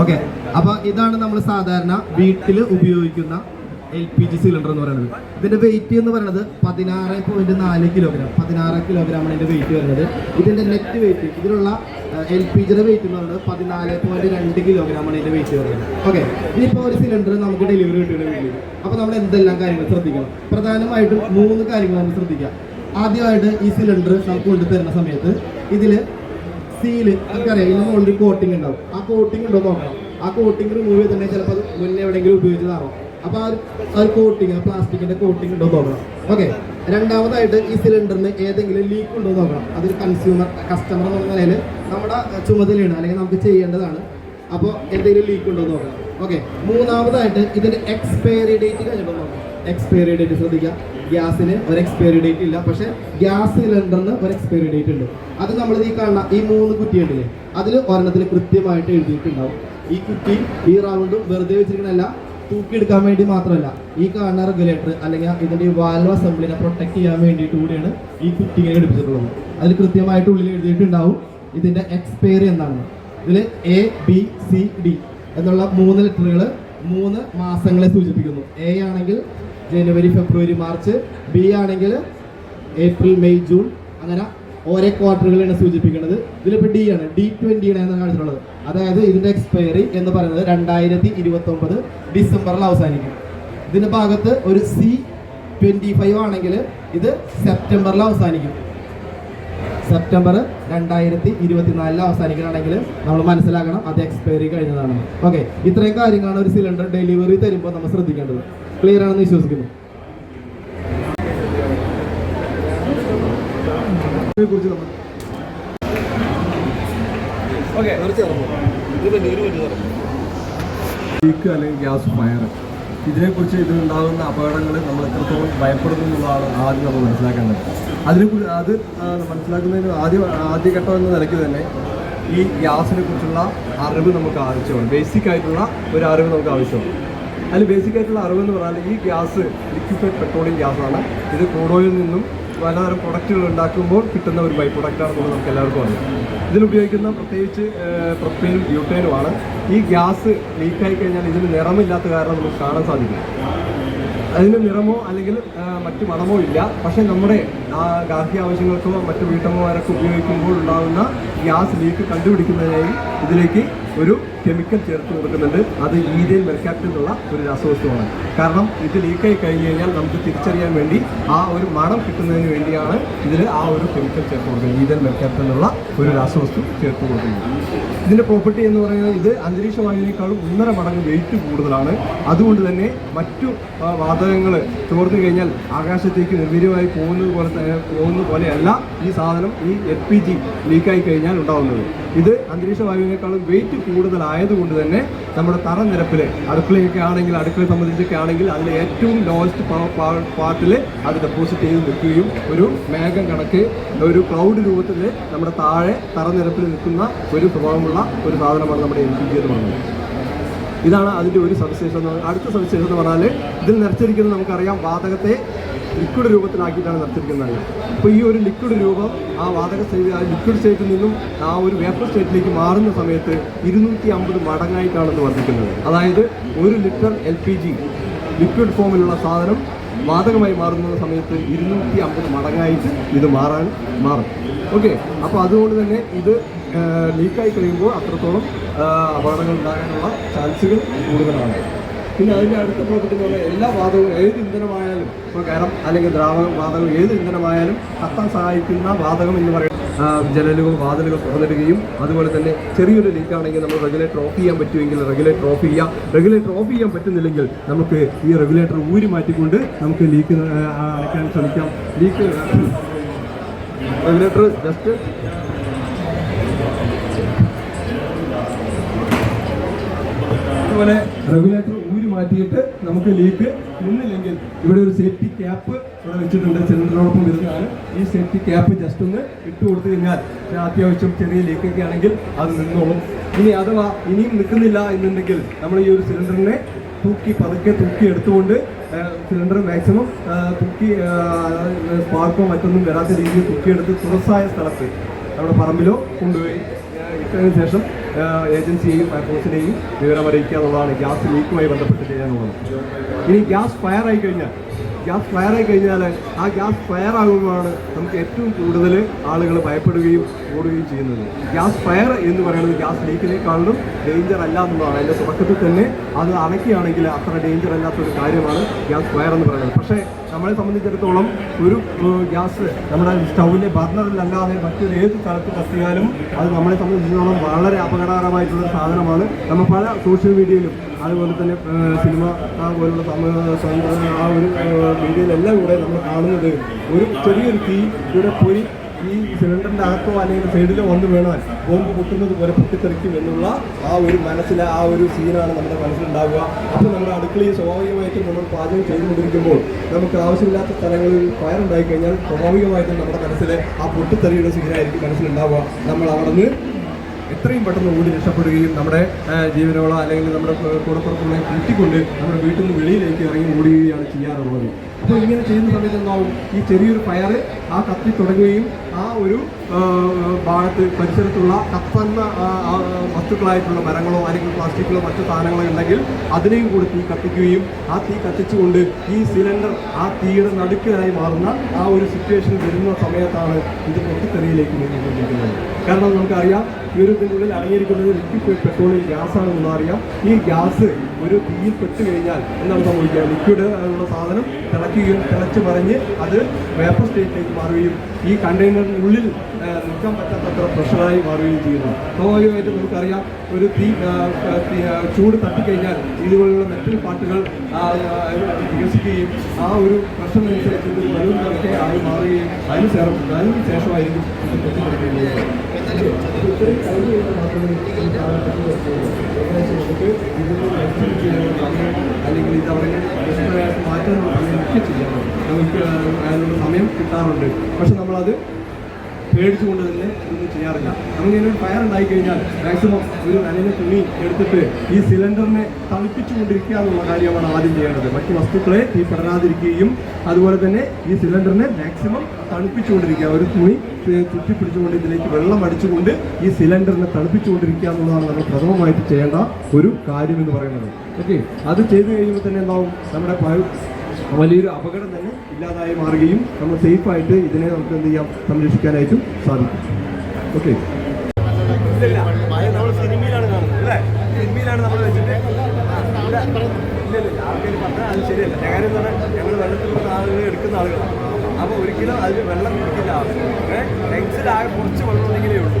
Okay. അപ്പോൾ ഇതാണ് നമ്മൾ സാധാരണ വീട്ടിൽ ഉപയോഗിക്കുന്ന എൽ പി ജി സിലിണ്ടർ എന്ന് പറയുന്നത്. ഇതിന്റെ വെയിറ്റ് എന്ന് പറയുന്നത് പതിനാറ് പോയിന്റ് നാല് കിലോഗ്രാം പതിനാറ് കിലോഗ്രാമാണ് ഇതിന്റെ വെയിറ്റ് വരുന്നത്. ഇതിന്റെ നെറ്റ് വെയിറ്റ് ഇതിലുള്ള എൽ പി ജിയുടെ വെയിറ്റ് എന്ന് പറയുന്നത് പതിനാല് പോയിന്റ് രണ്ട് കിലോഗ്രാമാണ് ഇതിന്റെ വെയിറ്റ് വരുന്നത്. ഓക്കെ. ഇനിയിപ്പോൾ ഒരു സിലിണ്ടർ നമുക്ക് ഡെലിവറി വീട്ടിൽ. അപ്പോൾ നമ്മൾ എന്തെല്ലാം കാര്യങ്ങൾ ശ്രദ്ധിക്കണം? പ്രധാനമായിട്ടും മൂന്ന് കാര്യങ്ങൾ നമ്മൾ ശ്രദ്ധിക്കാം ആദ്യമായിട്ട് ഈ സിലിണ്ടർ നമുക്ക് കൊണ്ടുതരുന്ന സമയത്ത് ഇതിൽ സീൽ നമുക്കറിയാം ഇതിന് മുകളിൽ കോട്ടിംഗ് ഉണ്ടാവും. ആ കോട്ടിംഗ് ഉണ്ടോ നോക്കണം. ആ കോട്ടിംഗ് റിമൂവ് ചെയ്തിട്ടുണ്ടെങ്കിൽ ചിലപ്പോൾ അത് മുന്നേ എവിടെയെങ്കിലും ഉപയോഗിച്ചതാണോ. അപ്പോൾ ആ ഒരു ആ പ്ലാസ്റ്റിക്കിന്റെ കോട്ടിംഗ് ഉണ്ടോ നോക്കണം. ഓക്കെ രണ്ടാമതായിട്ട് ഈ സിലിണ്ടറിന് ഏതെങ്കിലും ലീക്ക് ഉണ്ടോ നോക്കണം. അതൊരു കൺസ്യൂമർ കസ്റ്റമർ എന്നുള്ള നിലയിൽ നമ്മുടെ ചുമതലയാണ് അല്ലെങ്കിൽ നമുക്ക് ചെയ്യേണ്ടതാണ്. അപ്പോൾ എന്തെങ്കിലും ലീക്ക് ഉണ്ടോ നോക്കണം. ഓക്കെ മൂന്നാമതായിട്ട് ഇതിന്റെ എക്സ്പയറി ഡേറ്റ് കഴിഞ്ഞിട്ടുണ്ടോ എക്സ്പയറി ഡേറ്റ് ശ്രദ്ധിക്കുക. ഗ്യാസിന് ഒരു എക്സ്പയറി ഡേറ്റ് ഇല്ല. പക്ഷെ ഗ്യാസ് സിലിണ്ടറിന് ഒരു എക്സ്പയറി ഡേറ്റ് ഉണ്ട്. അത് നമ്മൾ ഈ കാണുന്ന ഈ മൂന്ന് കുറ്റി ഉണ്ടല്ലേ അതിൽ ഒരെണ്ണത്തിൽ കൃത്യമായിട്ട് എഴുതിയിട്ടുണ്ടാവും. ഈ കുറ്റി ഈ റൗണ്ടും വെറുതെ വെച്ചിരിക്കണല്ല തൂക്കിയെടുക്കാൻ വേണ്ടി മാത്രമല്ല ഈ കാണുന്ന റെഗുലേറ്റർ അല്ലെങ്കിൽ ഇതിന്റെ ഈ വാൽവ് അസംബ്ലിനെ പ്രൊട്ടക്ട് ചെയ്യാൻ വേണ്ടിയിട്ട് കൂടിയാണ് ഈ കുറ്റി ഇങ്ങനെ എടുപ്പിച്ചിട്ടുള്ളത് അതിൽ കൃത്യമായിട്ട് ഉള്ളിൽ എഴുതിയിട്ടുണ്ടാവും ഇതിന്റെ എക്സ്പയറി എന്നാണ്. ഇതിൽ എ ബി സി ഡി എന്നുള്ള മൂന്ന് ലെറ്ററുകൾ മൂന്ന് മാസങ്ങളെ സൂചിപ്പിക്കുന്നു. എ ആണെങ്കിൽ ജനുവരി ഫെബ്രുവരി മാർച്ച് ബി ആണെങ്കിൽ ഏപ്രിൽ മെയ് ജൂൺ അങ്ങനെ ഓരോ ക്വാർട്ടറുകളാണ് സൂചിപ്പിക്കുന്നത്. ഇതിലിപ്പോൾ ഡി ആണ്. ഡി ട്വന്റിയാണ് ആണ് എന്നാണ് കാണിച്ചിട്ടുള്ളത്. അതായത് ഇതിന്റെ എക്സ്പയറി എന്ന് പറയുന്നത് രണ്ടായിരത്തി ഇരുപത്തൊമ്പത് ഡിസംബറിൽ അവസാനിക്കും. ഇതിന്റെ ഭാഗത്ത് ഒരു സി ട്വന്റി ഫൈവ് ആണെങ്കിൽ ഇത് സെപ്റ്റംബറിൽ അവസാനിക്കും. സെപ്റ്റംബർ രണ്ടായിരത്തി ഇരുപത്തിനാലിൽ അവസാനിക്കണമെങ്കിൽ നമ്മൾ മനസ്സിലാക്കണം അത് എക്സ്പയറി കഴിഞ്ഞതാണ്. ഓക്കെ ഇത്രയും കാര്യങ്ങളാണ് ഒരു സിലിണ്ടർ ഡെലിവറി തരുമ്പോൾ നമ്മൾ ശ്രദ്ധിക്കേണ്ടത്. ക്ലിയർ ആണെന്ന് വിശ്വസിക്കുന്നു. കുറിച്ച് നമ്മൾ ഓക്കെ. ലീക്ക് അല്ലെങ്കിൽ ഗ്യാസ് ഫയർ. ഇതിനെക്കുറിച്ച് ഇതിലുണ്ടാകുന്ന അപകടങ്ങൾ നമ്മൾ എത്രത്തോളം ഭയപ്പെടുന്നു എന്നുള്ളതാണ് ആദ്യം നമ്മൾ മനസ്സിലാക്കേണ്ടത്. അതിനെക്കുറിച്ച് അത് മനസ്സിലാക്കുന്നതിന് ആദ്യം ആദ്യഘട്ടം എന്ന നിലയ്ക്ക് തന്നെ ഈ ഗ്യാസിനെ കുറിച്ചുള്ള അറിവ് നമുക്ക് ആവശ്യമാണ്. ബേസിക് ആയിട്ടുള്ള ഒരു അറിവ് നമുക്ക് ആവശ്യമാണ്. അതിൽ ബേസിക് ആയിട്ടുള്ള അറിവെന്ന് പറഞ്ഞാൽ ഈ ഗ്യാസ് ലിക്വിഫൈഡ് പെട്രോളിയം ഗ്യാസാണ് ഇത് ക്രൂഡ് ഓയിൽ നിന്നും പലതരം പ്രൊഡക്റ്റുകൾ ഉണ്ടാക്കുമ്പോൾ കിട്ടുന്ന ഒരു ബൈ പ്രൊഡക്റ്റാണെന്ന് നമുക്ക് എല്ലാവർക്കും അറിയാം. ഇതിലുപയോഗിക്കുന്ന പ്രത്യേകിച്ച് പ്രൊപ്പൈനും ബ്യൂട്ടൈനുമാണ് ഈ ഗ്യാസ് ലീക്കായി കഴിഞ്ഞാൽ ഇതിന് നിറമില്ലാത്ത കാരണം നമുക്ക് കാണാൻ സാധിക്കും അതിന് നിറമോ അല്ലെങ്കിൽ മറ്റു മണമോ ഇല്ല. പക്ഷേ നമ്മുടെ ആ, ഗാർഹിക ആവശ്യങ്ങൾക്കോ മറ്റു വീട്ടമ്മമാരൊക്കെ ഉപയോഗിക്കുമ്പോൾ ഉണ്ടാകുന്ന ഗ്യാസ് ലീക്ക് കണ്ടുപിടിക്കുന്നതിനായി ഇതിലേക്ക് ഒരു കെമിക്കൽ ചേർത്ത് കൊടുക്കുന്നുണ്ട്. അത് ഈതേൽ മെർക്കാപ്റ്റ് എന്നുള്ള ഒരു രാസവസ്തുവാണ്. കാരണം ഇത് ലീക്കായി കഴിഞ്ഞ് കഴിഞ്ഞാൽ നമുക്ക് തിരിച്ചറിയാൻ വേണ്ടി ആ ഒരു മണം കിട്ടുന്നതിന് വേണ്ടിയാണ് ഇതിൽ ആ ഒരു കെമിക്കൽ ചേർത്ത് കൊടുക്കുന്നത്. ഈതേൽ മെർക്കാപ്റ്റ് എന്നുള്ള ഒരു രാസവസ്തു ചേർത്ത് കൊടുക്കുന്നത്. ഇതിന്റെ പ്രോപ്പർട്ടി എന്ന് പറയുന്നത് ഇത് അന്തരീക്ഷ വായുവിനേക്കാളും ഒന്നര മടങ്ങ് വെയിറ്റ് കൂടുതലാണ്. അതുകൊണ്ട് തന്നെ മറ്റു വാതകങ്ങൾ ചോർന്നു കഴിഞ്ഞാൽ ആകാശത്തേക്ക് നിർവീര്യമായി പോകുന്നത് പോലെ തന്നെ പോകുന്ന പോലെയല്ല ഈ സാധനം ഈ എൽ പി ജി ലീക്കായി കഴിഞ്ഞാൽ ഉണ്ടാവുന്നത്. ഇത് അന്തരീക്ഷ വായുവിനേക്കാളും വെയിറ്റ് കൂടുതലായതുകൊണ്ട് തന്നെ നമ്മുടെ തറ നിരപ്പിൽ അടുക്കളയൊക്കെ ആണെങ്കിൽ അടുക്കളയെ സംബന്ധിച്ചൊക്കെ ആണെങ്കിൽ അതിൽ ഏറ്റവും ലോവസ്റ്റ് പാർട്ടിൽ അത് ഡെപ്പോസിറ്റ് ചെയ്ത് നിൽക്കുകയും ഒരു മേഘം കണക്ക് ഒരു ക്ലൗഡ് രൂപത്തിൽ നമ്മുടെ താഴെ തറ നിരപ്പിൽ നിൽക്കുന്ന ഒരു സ്വഭാവമുള്ള ഒരു സാധനമാണ് നമ്മുടെ എൽ പി ജി എന്ന് പറയുന്നത്. ഇതാണ് അതിന്റെ ഒരു സവിശേഷത അടുത്ത സവിശേഷത എന്ന് പറഞ്ഞാൽ ഇതിൽ നിറച്ചിരിക്കുന്നത് നമുക്കറിയാം വാതകത്തെ ലിക്വിഡ് രൂപത്തിലാക്കിയിട്ടാണ് നിർത്തിയിരിക്കുന്നത്. അപ്പോൾ ഈ ഒരു ലിക്വിഡ് രൂപം ആ വാതക സ്റ്റേറ്റ് ആ ലിക്വിഡ് സ്റ്റേറ്റിൽ നിന്നും ആ ഒരു വേപ്പർ സ്റ്റേറ്റിലേക്ക് മാറുന്ന സമയത്ത് ഇരുന്നൂറ്റി അമ്പത് മടങ്ങായിട്ടാണ് വർദ്ധിക്കുന്നത് അതായത് ഒരു litre L P G liquid ഫോമിലുള്ള സാധനം വാതകമായി മാറുന്ന സമയത്ത് ഇരുന്നൂറ്റി അമ്പത് മടങ്ങായിട്ട് ഇത് മാറാൻ മാറും. ഓക്കെ അപ്പോൾ അതുകൊണ്ട് തന്നെ ഇത് ലീക്കായി കഴിയുമ്പോൾ അത്രത്തോളം അപകടങ്ങൾ ഉണ്ടാകാനുള്ള ചാൻസുകൾ കൂടുതലാണ്. പിന്നെ അതിന്റെ അടുത്ത പ്രോപ്പർട്ടി എന്ന് പറഞ്ഞാൽ എല്ലാ വാതകവും ഏത് ഇന്ധനമായാലും ഇപ്പോൾ കരം അല്ലെങ്കിൽ ദ്രാവക വാതകം ഏത് ഇന്ധനമായാലും കത്താൻ സഹായിക്കുന്ന വാതകം എന്ന് പറയുന്നത് ജനലുകൾ വാതിലുകൾ തുറന്നിടുകയും അതുപോലെ തന്നെ ചെറിയൊരു ലീക്ക് ആണെങ്കിൽ നമ്മൾ റെഗുലേറ്റർ ഓഫ് ചെയ്യാൻ പറ്റുമെങ്കിൽ റെഗുലേറ്റർ ഓഫ് ചെയ്യാം. റെഗുലേറ്റർ ഓഫ് ചെയ്യാൻ പറ്റുന്നില്ലെങ്കിൽ നമുക്ക് ഈ റെഗുലേറ്റർ ഊരി മാറ്റിക്കൊണ്ട് നമുക്ക് ലീക്ക് അടയ്ക്കാൻ ശ്രമിക്കാം. ലീക്ക് റെഗുലേറ്റർ ജസ്റ്റ് അതുപോലെ റെഗുലേറ്റർ ഊരി മാറ്റിയിട്ട് നമുക്ക് ലീക്ക് നിന്നില്ലെങ്കിൽ ഇവിടെ ഒരു സേഫ്റ്റി ക്യാപ്പ് ഇവിടെ വെച്ചിട്ടുണ്ട്. സിലിണ്ടറിനോടൊപ്പം വരുന്നതാണ് ഈ സേഫ്റ്റി ക്യാപ്പ് ജസ്റ്റ് ഒന്ന് ഇട്ട് കൊടുത്തു കഴിഞ്ഞാൽ അത്യാവശ്യം ചെറിയ ലീക്കൊക്കെ ആണെങ്കിൽ അത് നിന്നോളും. ഇനി അഥവാ ഇനിയും നിൽക്കുന്നില്ല എന്നുണ്ടെങ്കിൽ നമ്മൾ ഈ ഒരു സിലിണ്ടറിനെ തൂക്കി പതുക്കെ തൂക്കി എടുത്തുകൊണ്ട് സിലിണ്ടർ മാക്സിമം തൂക്കി സ്പാർക്കോ മറ്റൊന്നും വരാത്ത രീതിയിൽ തൂക്കിയെടുത്ത് തുറസായ സ്ഥലത്ത് നമ്മുടെ പറമ്പിലോ കൊണ്ടുപോയി ഇട്ടതിന് ഇട്ട് ശേഷം ഏജൻസിയെയും ഫയർഫോഴ്സിനെയും വിവരം അറിയിക്കുക എന്നുള്ളതാണ് ഗ്യാസ് ലീക്കുമായി ബന്ധപ്പെട്ട് ചെയ്യാനുള്ളത് ഇനി ഗ്യാസ് ഫയർ ആയി കഴിഞ്ഞാൽ ഗ്യാസ് ഫയർ ആയി കഴിഞ്ഞാൽ ആ ഗ്യാസ് ഫയർ ആകുമ്പോഴാണ് നമുക്ക് ഏറ്റവും കൂടുതൽ ആളുകൾ ഭയപ്പെടുകയും ഓടുകയും ചെയ്യുന്നത്. ഗ്യാസ് ഫയർ എന്ന് പറയുന്നത് ഗ്യാസ് ലീക്കിനേക്കാളും ഡേഞ്ചർ അല്ല എന്നുള്ളതാണ്. അതിന്റെ തുടക്കത്തിൽ തന്നെ അത് അണയ്ക്കുകയാണെങ്കിൽ അത്ര ഡേഞ്ചർ അല്ലാത്തൊരു കാര്യമാണ് ഗ്യാസ് ഫയർ എന്ന് പറയുന്നത്. പക്ഷേ നമ്മളെ സംബന്ധിച്ചിടത്തോളം ഒരു ഗ്യാസ് നമ്മുടെ സ്റ്റൗവിലെ ബർണറിലല്ലാതെ മറ്റൊരു ഏത് സ്ഥലത്ത് കത്തിയാലും അത് നമ്മളെ സംബന്ധിച്ചിടത്തോളം വളരെ അപകടകരമായിട്ടുള്ള സാധനമാണ്. നമ്മൾ പല സോഷ്യൽ മീഡിയയിലും അതുപോലെ തന്നെ സിനിമ പോലുള്ള ആ ഒരു മീഡിയയിലെല്ലാം കൂടെ നമ്മൾ കാണുന്നത് ഒരു ചെറിയൊരു തീ ഇവിടെ പോയി ഈ സിലിണ്ടറിന്റെ അകത്തോ അല്ലെങ്കിൽ സൈഡിലോ വന്ന് വേണോ ബോംബ് പൊട്ടുന്നത് പോലെ പൊട്ടിത്തെറിക്കും എന്നുള്ള ആ ഒരു മനസ്സിലെ ആ ഒരു സീനാണ് നമ്മുടെ മനസ്സിലുണ്ടാവുക. അപ്പോൾ നമ്മുടെ അടുക്കളയിൽ സ്വാഭാവികമായിട്ടും നമ്മൾ പാചകം ചെയ്തുകൊണ്ടിരിക്കുമ്പോൾ നമുക്ക് ആവശ്യമില്ലാത്ത സ്ഥലങ്ങളിൽ ഫയർ ഉണ്ടായിക്കഴിഞ്ഞാൽ സ്വാഭാവികമായിട്ടും നമ്മുടെ മനസ്സിലെ ആ പൊട്ടിത്തെറിയുടെ സീനായിരിക്കും മനസ്സിലുണ്ടാവുക. നമ്മൾ അവിടെ നിന്ന് എത്രയും പെട്ടെന്ന് ഓടി രക്ഷപ്പെടുകയും നമ്മുടെ ജീവനോള അല്ലെങ്കിൽ നമ്മുടെ കൂടപ്പുറത്തുള്ള കൂട്ടിക്കൊണ്ട് നമ്മുടെ വീട്ടിൽ നിന്ന് വെളിയിലേക്ക് ഇറങ്ങി ഓടുകയാണ് ചെയ്യാറുള്ളത്. അപ്പോൾ ഇങ്ങനെ ചെയ്യുന്ന സമയത്ത് എന്താവും? ഈ ചെറിയൊരു ഫയർ ആ കത്തി തുടങ്ങുകയും ആ ഒരു ഭാഗത്ത് പരിസരത്തുള്ള കത്തന്ന വസ്തുക്കളായിട്ടുള്ള മരങ്ങളോ അല്ലെങ്കിൽ പ്ലാസ്റ്റിക്കുകളോ മറ്റു സാധനങ്ങളോ ഉണ്ടെങ്കിൽ അതിനെയും കൂടി തീ കത്തിക്കുകയും ആ തീ കത്തിച്ചുകൊണ്ട് ഈ സിലിണ്ടർ ആ തീയുടെ നടുക്കിലായി മാറുന്ന ആ ഒരു സിറ്റുവേഷൻ വരുന്ന സമയത്താണ് ഇത് പൊട്ടിത്തെറിയിലേക്ക് നീങ്ങിക്കൊണ്ടിരിക്കുന്നത്. കാരണം നമുക്കറിയാം ഈ ഒരു ഇതിനുള്ളിൽ അടങ്ങിയിരിക്കുന്നത് ലിക്വിഡ് പെട്രോളിയം ഗ്യാസ് ആണ് അറിയാം ഈ ഗ്യാസ് ഒരു തീയിൽ പെട്ട് കഴിഞ്ഞാൽ എന്താണ് സംഭവിക്കുക? ലിക്വിഡ് ഉള്ള സാധനം തിളക്കുകയും തിളച്ച് മറിഞ്ഞ് അത് വേപ്പർ സ്റ്റേറ്റിലേക്ക് മാറുകയും ഈ കണ്ടെയ്നറിനുള്ളിൽ നിൽക്കാൻ പറ്റാത്തത്ര പ്രഷറായി മാറുകയും ചെയ്യുന്നു. സ്വാഭാവികമായിട്ടും നമുക്കറിയാം ഒരു തീ ചൂട് തട്ടിക്കഴിഞ്ഞാൽ ഇതുപോലുള്ള മെറ്റൽ പാട്ടുകൾ വികസിക്കുകയും ആ ഒരു പ്രഷറിനനുസരിച്ച് ഇത് വലിയ കണക്കെ ആയി മാറുകയും അതിന് ശേഷം അതിന് ശേഷമായിരിക്കും അല്ലെങ്കിൽ ഇത് അവരെ മാറ്റാനുള്ള ഒക്കെ ചെയ്യാം നമുക്ക് അതിനുള്ള സമയം കിട്ടാറുണ്ട്. പക്ഷെ നമ്മളത് പേടിച്ചുകൊണ്ട് തന്നെ ഒന്നും ചെയ്യാറില്ല. നമുക്കിങ്ങനെ ഒരു ഫയർ ഉണ്ടായി കഴിഞ്ഞാൽ മാക്സിമം ഒരു നനഞ്ഞ തുണി എടുത്തിട്ട് ഈ സിലിണ്ടറിനെ തണുപ്പിച്ചുകൊണ്ടിരിക്കുക എന്നുള്ള കാര്യമാണ് ആദ്യം ചെയ്യേണ്ടത്. മറ്റു വസ്തുക്കളെ തീ പടരാതിരിക്കുകയും അതുപോലെ തന്നെ ഈ സിലിണ്ടറിനെ മാക്സിമം തണുപ്പിച്ചുകൊണ്ടിരിക്കുക. ഒരു തുണി ചുറ്റിപ്പിടിച്ചുകൊണ്ട് ഇതിലേക്ക് വെള്ളം അടിച്ചുകൊണ്ട് ഈ സിലിണ്ടറിനെ തണുപ്പിച്ചുകൊണ്ടിരിക്കുക എന്നുള്ളതാണ് നമ്മൾ പ്രഥമമായിട്ട് ചെയ്യേണ്ട ഒരു കാര്യം എന്ന് പറയുന്നത്. ഓക്കെ അത് ചെയ്തു കഴിയുമ്പോൾ തന്നെ എന്താവും? നമ്മുടെ വലിയൊരു അപകടം തന്നെ ഇല്ലാതായി മാറുകയും നമ്മൾ സേഫായിട്ട് ഇതിനെ നമുക്ക് എന്ത് ചെയ്യാം സംരക്ഷിക്കാനായിട്ടും സാധിക്കും. ഓക്കെ നമ്മൾ സിനിമയിലാണ് കാണുന്നത് അല്ലേ? സിനിമയിലാണ് നമ്മൾ വെച്ചിട്ട്. ഇല്ല ഇല്ല ആൾക്കാർ പറഞ്ഞാൽ അത് ശരിയല്ല. കാര്യം എന്ന് പറഞ്ഞാൽ ഞങ്ങൾ വെള്ളത്തിലുള്ള ആളുകൾ എടുക്കുന്ന ആളുകളാണ്. അപ്പോൾ ഒരിക്കലും അതിൽ വെള്ളം കുടിക്കില്ല ടെൻസിൽ ആകെ കുറച്ച് വെള്ളം ഉണ്ടെങ്കിലേ ഉള്ളൂ.